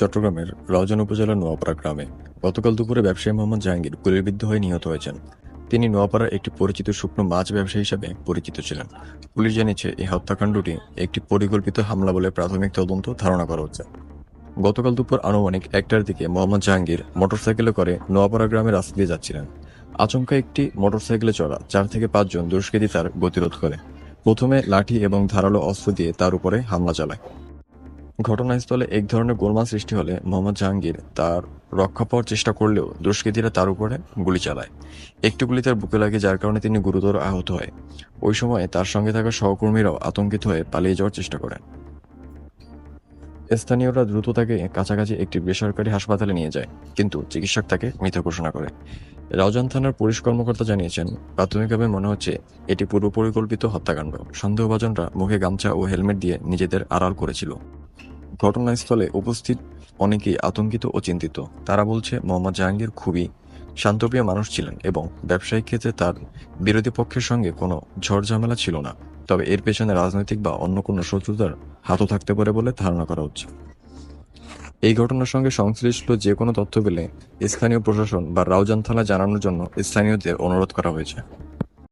চট্টগ্রামের রাউজান উপজেলার নোয়াপাড়া গ্রামে গতকাল দুপুরে ব্যবসায়ী মোহাম্মদ জাহাঙ্গীর গুলিবিদ্ধ হয়ে নিহত হয়েছেন। তিনি নোয়াপাড়ার একটি পরিচিত শুকনো মাছ ব্যবসায়ী হিসেবে পরিচিত ছিলেন। পুলিশ জানিয়েছে, এই হত্যাকাণ্ডটি একটি পরিকল্পিত হামলা বলে প্রাথমিক তদন্ত ধারণা করা হচ্ছে। গতকাল দুপুর আনুমানিক একটার দিকে মোহাম্মদ জাহাঙ্গীর মোটরসাইকেলে করে নোয়াপাড়া গ্রামের রাস্তা দিয়ে যাচ্ছিলেন। আচমকা একটি মোটরসাইকেলে চড়া চার থেকে পাঁচজন দুষ্কৃতী তার গতিরোধ করে। প্রথমে লাঠি এবং ধারালো অস্ত্র দিয়ে তার উপরে হামলা চালায়। ঘটনাস্থলে এক ধরনের গোলমাল সৃষ্টি হলে মোহাম্মদ জাহাঙ্গীর তার রক্ষা পাওয়ার চেষ্টা করলেও দুষ্কৃতীরা তার উপরে গুলি চালায়। একটি গুলি তার বুকে লাগে যার কারণে তিনি গুরুতর আহত হয়। ওই সময় তার সঙ্গে থাকা সহকর্মীরাও আতঙ্কিত হয়ে পালিয়ে যাওয়ার চেষ্টা করেন। স্থানীয়রা দ্রুত তাকে কাছাকাছি একটি বেসরকারি হাসপাতালে নিয়ে যায়, কিন্তু চিকিৎসক তাকে মৃত ঘোষণা করে। রাউজান থানার পুলিশ কর্মকর্তা জানিয়েছেন, প্রাথমিকভাবে মনে হচ্ছে এটি পূর্ব পরিকল্পিত হত্যাকাণ্ড। সন্দেহভাজনরা মুখে গামছা ও হেলমেট দিয়ে নিজেদের আড়াল করেছিল। ঘটনাস্থলে উপস্থিত অনেকেই আতঙ্কিত ও চিন্তিত। তারা বলছে, মোহাম্মদ জাহাঙ্গীর খুবই শান্তপ্রিয় মানুষ ছিলেন এবং ব্যবসায়িক ক্ষেত্রে তার বিরোধী পক্ষের সঙ্গে কোনো ঝড়ঝামেলা ছিল না। তবে এর পেছনে রাজনৈতিক বা অন্য কোনো শত্রুতার হাতও থাকতে পারে বলে ধারণা করা হচ্ছে। এই ঘটনার সঙ্গে সংশ্লিষ্ট যে কোনো তথ্য পেলে স্থানীয় প্রশাসন বা রাউজান থানা জানানোর জন্য স্থানীয়দের অনুরোধ করা হয়েছে।